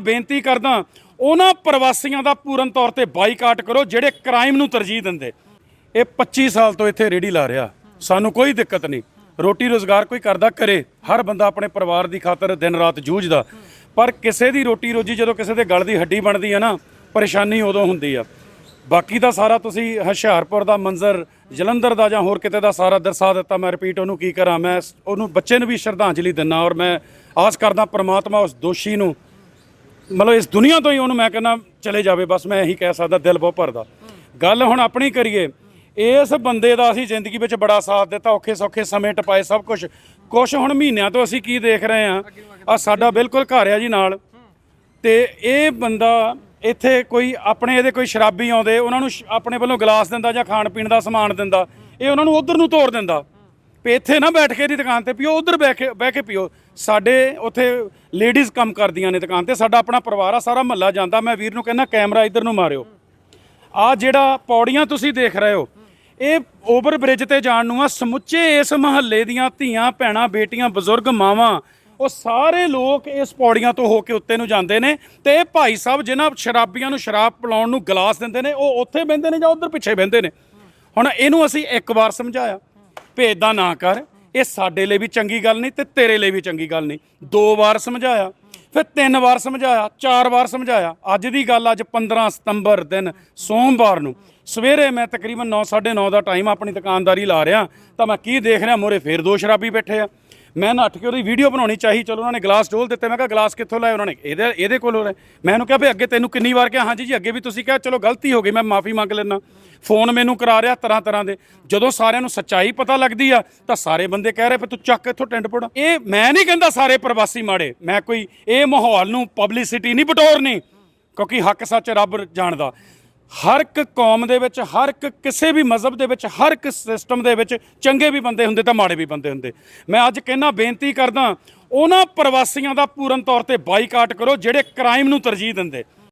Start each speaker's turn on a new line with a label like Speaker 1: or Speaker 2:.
Speaker 1: ਬੇਨਤੀ ਕਰਦਾ ਉਹਨਾਂ ਪ੍ਰਵਾਸੀਆਂ ਦਾ ਪੂਰਨ ਤੌਰ ਤੇ ਬਾਈਕਾਟ ਕਰੋ ਜਿਹੜੇ ਕ੍ਰਾਈਮ ਨੂੰ ਤਰਜੀਹ ਦਿੰਦੇ। ਇਹ 25 ਸਾਲ ਤੋਂ ਇੱਥੇ ਰੇੜੀ ਲਾ ਰਿਹਾ। ਸਾਨੂੰ ਕੋਈ ਦਿੱਕਤ ਨਹੀਂ। ਰੋਟੀ ਰੋਜ਼ਗਾਰ ਕੋਈ ਕਰਦਾ ਕਰੇ। ਹਰ ਬੰਦਾ ਆਪਣੇ ਪਰਿਵਾਰ ਦੀ ਖਾਤਰ ਦਿਨ ਰਾਤ ਜੂਝਦਾ। ਪਰ ਕਿਸੇ ਦੀ ਰੋਟੀ ਰੋਜੀ ਜਦੋਂ ਕਿਸੇ ਦੇ ਗਲ ਦੀ ਹੱਡੀ ਬਣਦੀ ਹੈ ਨਾ, ਪਰੇਸ਼ਾਨੀ ਉਦੋਂ ਹੁੰਦੀ ਆ। ਬਾਕੀ ਦਾ ਸਾਰਾ ਤੁਸੀਂ ਹੁਸ਼ਿਆਰਪੁਰ ਦਾ ਮੰਜ਼ਰ, ਜਲੰਧਰ ਦਾ ਜਾਂ ਹੋਰ ਕਿਤੇ ਦਾ ਸਾਰਾ ਦਰਸਾ ਦਿੱਤਾ। ਮੈਂ ਰਿਪੀਟ ਉਹਨੂੰ ਕੀ ਕਰਾਂ? ਮੈਂ ਉਹਨੂੰ ਬੱਚੇ ਨੂੰ ਵੀ ਸ਼ਰਧਾਂਜਲੀ ਦਿੰਨਾ ਔਰ ਮੈਂ ਆਸ ਕਰਦਾ ਪ੍ਰਮਾਤਮਾ ਉਸ ਦੋਸ਼ੀ ਨੂੰ ਮਤਲਬ ਇਸ ਦੁਨੀਆ ਤੋਂ ਹੀ ਉਹਨੂੰ ਮੈਂ ਕਹਿੰਦਾ ਚਲੇ ਜਾਵੇ, ਬਸ ਮੈਂ ਇਹੀ ਕਹਿ ਸਕਦਾ, ਦਿਲ ਬਹੁਤ ਭਰਦਾ। ਗੱਲ ਹੁਣ ਆਪਣੀ ਕਰੀਏ, ਇਸ ਬੰਦੇ ਦਾ ਅਸੀਂ ਜ਼ਿੰਦਗੀ ਵਿੱਚ ਬੜਾ ਸਾਥ ਦਿੱਤਾ, ਔਖੇ ਸੌਖੇ ਸਮੇਂ ਟਪਾਏ, ਸਭ ਕੁਝ ਕੁਝ ਹੁਣ ਮਹੀਨਿਆਂ ਤੋਂ ਅਸੀਂ ਕੀ ਦੇਖ ਰਹੇ ਆ ਆ ਸਾਡਾ ਬਿਲਕੁਲ ਘਰ ਆ ਜੀ ਨਾਲ। ਤੇ ਇਹ ਬੰਦਾ ਇੱਥੇ ਕੋਈ ਆਪਣੇ ਇਹਦੇ ਕੋਈ ਸ਼ਰਾਬੀ ਆਉਂਦੇ, ਉਹਨਾਂ ਨੂੰ ਸ਼- ਆਪਣੇ ਵੱਲੋਂ ਗਲਾਸ ਦਿੰਦਾ ਜਾਂ ਖਾਣ ਪੀਣ ਦਾ ਸਮਾਨ ਦਿੰਦਾ, ਇਹ ਉਹਨਾਂ ਨੂੰ ਉਧਰ ਨੂੰ ਤੋੜ ਦਿੰਦਾ। ਵੀ ਇੱਥੇ ਨਾ ਬੈਠ ਕੇ ਦੀ ਦੁਕਾਨ ਤੇ ਪੀਓ, ਉਧਰ ਬਹਿ ਕੇ ਬਹਿ ਕੇ ਪੀਓ। ਸਾਡੇ ਉੱਥੇ ਲੇਡੀਜ਼ ਕੰਮ ਕਰਦੀਆਂ ਨੇ ਦੁਕਾਨ ਤੇ, ਸਾਡਾ ਆਪਣਾ ਪਰਿਵਾਰ ਆ, ਸਾਰਾ ਮਹੱਲਾ ਜਾਂਦਾ। ਮੈਂ ਵੀਰ ਨੂੰ ਕਹਿੰਦਾ, ਕੈਮਰਾ ਇੱਧਰ ਨੂੰ ਮਾਰਿਓ। ਆ ਜਿਹੜਾ ਪੌੜੀਆਂ ਤੁਸੀਂ ਦੇਖ ਰਹੇ ਹੋ, ਇਹ ਓਵਰ ਬ੍ਰਿਜ ਤੇ ਜਾਣ ਨੂੰ ਆ, ਸਮੁੱਚੇ ਇਸ ਮਹੱਲੇ ਦੀਆਂ ਧੀਆਂ, ਭੈਣਾਂ, ਬੇਟੀਆਂ, ਬਜ਼ੁਰਗ, ਮਾਵਾਂ, ਉਹ ਸਾਰੇ ਲੋਕ ਇਸ ਪੌੜੀਆਂ ਤੋਂ ਹੋ ਕੇ ਉੱਤੇ ਨੂੰ ਜਾਂਦੇ ਨੇ ਤੇ ਇਹ ਭਾਈ ਸਾਹਿਬ ਜਿਨ੍ਹਾਂ ਸ਼ਰਾਬੀਆਂ ਨੂੰ ਸ਼ਰਾਬ ਪਿਲਾਉਣ ਨੂੰ ਗਲਾਸ ਦਿੰਦੇ ਨੇ, ਉਹ ਉੱਥੇ ਬਹਿੰਦੇ ਨੇ ਜਾਂ ਉਧਰ ਪਿੱਛੇ ਬਹਿੰਦੇ ਨੇ। ਹੁਣ ਇਹਨੂੰ ਅਸੀਂ ਇੱਕ ਵਾਰ ਸਮਝਾਇਆ। ਵੀ ਨਾ ਕਰ। ਇਹ ਸਾਡੇ ਲਈ ਵੀ ਚੰਗੀ ਗੱਲ ਨਹੀਂ ਤੇ ਤੇਰੇ ਲਈ ਵੀ ਚੰਗੀ ਗੱਲ ਨਹੀਂ। ਦੋ ਵਾਰ ਸਮਝਾਇਆ, ਫਿਰ ਤਿੰਨ ਵਾਰ ਸਮਝਾਇਆ, ਚਾਰ ਵਾਰ ਸਮਝਾਇਆ। ਅੱਜ ਦੀ ਗੱਲ ਅੱਜ 15 ਸਤੰਬਰ ਦਿਨ, ਸੋਮਵਾਰ ਨੂੰ। ਸਵੇਰੇ ਮੈਂ ਤਕਰੀਬਨ 9:30 ਦਾ ਟਾਈਮ ਆਪਣੀ ਦੁਕਾਨਦਾਰੀ ਲਾ ਰਿਹਾ ਤਾਂ ਮੈਂ ਕੀ ਦੇਖ ਰਿਹਾ ਮੋਰੇ ਫੇਰ ਦੋ ਸ਼ਰਾਬੀ ਬੈਠੇ ਆ। ਮੈਂ ਨੱਠ ਕੇ ਉਹਦੀ ਵੀਡੀਓ ਬਣਾਉਣੀ ਚਾਹੀ, ਚਲੋ ਉਹਨਾਂ ਨੇ ਗਲਾਸ ਡੋਲ ਦਿੱਤੇ, ਮੈਂ ਕਿਹਾ ਗਲਾਸ ਕਿੱਥੋਂ ਲਾਏ ਉਹਨਾਂ ਨੇ? ਇਹਦੇ ਇਹਦੇ ਕੋਲੋਂ ਲਏ ਮੈਂ ਉਹਨੂੰ ਕਿਹਾ ਵੀ ਅੱਗੇ ਤੈਨੂੰ ਕਿੰਨੀ ਵਾਰ ਕਿਹਾ, ਹਾਂਜੀ ਜੀ, ਅੱਗੇ ਵੀ ਤੁਸੀਂ ਕਿਹਾ, ਚਲੋ ਗਲਤੀ ਹੋ ਗਈ, ਮੈਂ ਮਾਫੀ ਮੰਗ ਲੈਣਾ ਫੋਨ ਮੈਨੂੰ ਕਰਾ ਰਿਹਾ ਤਰ੍ਹਾਂ ਤਰ੍ਹਾਂ ਦੇ। ਜਦੋਂ ਸਾਰਿਆਂ ਨੂੰ ਸੱਚਾਈ ਪਤਾ ਲੱਗਦੀ ਆ, ਤਾਂ ਸਾਰੇ ਬੰਦੇ ਕਹਿ ਰਹੇ, ਵੀ ਤੂੰ ਚੱਕ ਇੱਥੋਂ ਟੈਂਟ ਪੋੜਾ। ਇਹ ਮੈਂ ਨਹੀਂ ਕਹਿੰਦਾ ਸਾਰੇ ਪ੍ਰਵਾਸੀ ਮਾੜੇ। ਮੈਂ ਕੋਈ, ਇਹ ਮਾਹੌਲ ਨੂੰ ਪਬਲਿਸਿਟੀ ਨਹੀਂ, ਬਟੋਰਨੀ, ਕਿਉਂਕਿ ਹੱਕ ਸੱਚ ਰੱਬ ਜਾਣਦਾ। ਹਰ ਇੱਕ ਕੌਮ ਦੇ ਵਿੱਚ, ਹਰ ਇੱਕ ਕਿਸੇ ਵੀ ਮਜ਼ਹਬ ਦੇ ਵਿੱਚ, ਹਰ ਇੱਕ ਸਿਸਟਮ ਦੇ ਵਿੱਚ ਚੰਗੇ ਵੀ ਬੰਦੇ ਹੁੰਦੇ ਤਾਂ ਮਾੜੇ ਵੀ ਬੰਦੇ ਹੁੰਦੇ। ਮੈਂ ਅੱਜ ਕਹਿਣਾ ਬੇਨਤੀ ਕਰਦਾ, ਉਹਨਾਂ ਪ੍ਰਵਾਸੀਆਂ ਦਾ ਪੂਰਨ ਤੌਰ ਤੇ ਬਾਈਕਾਟ ਕਰੋ ਜਿਹੜੇ ਕ੍ਰਾਈਮ ਨੂੰ ਤਰਜੀਹ ਦਿੰਦੇ।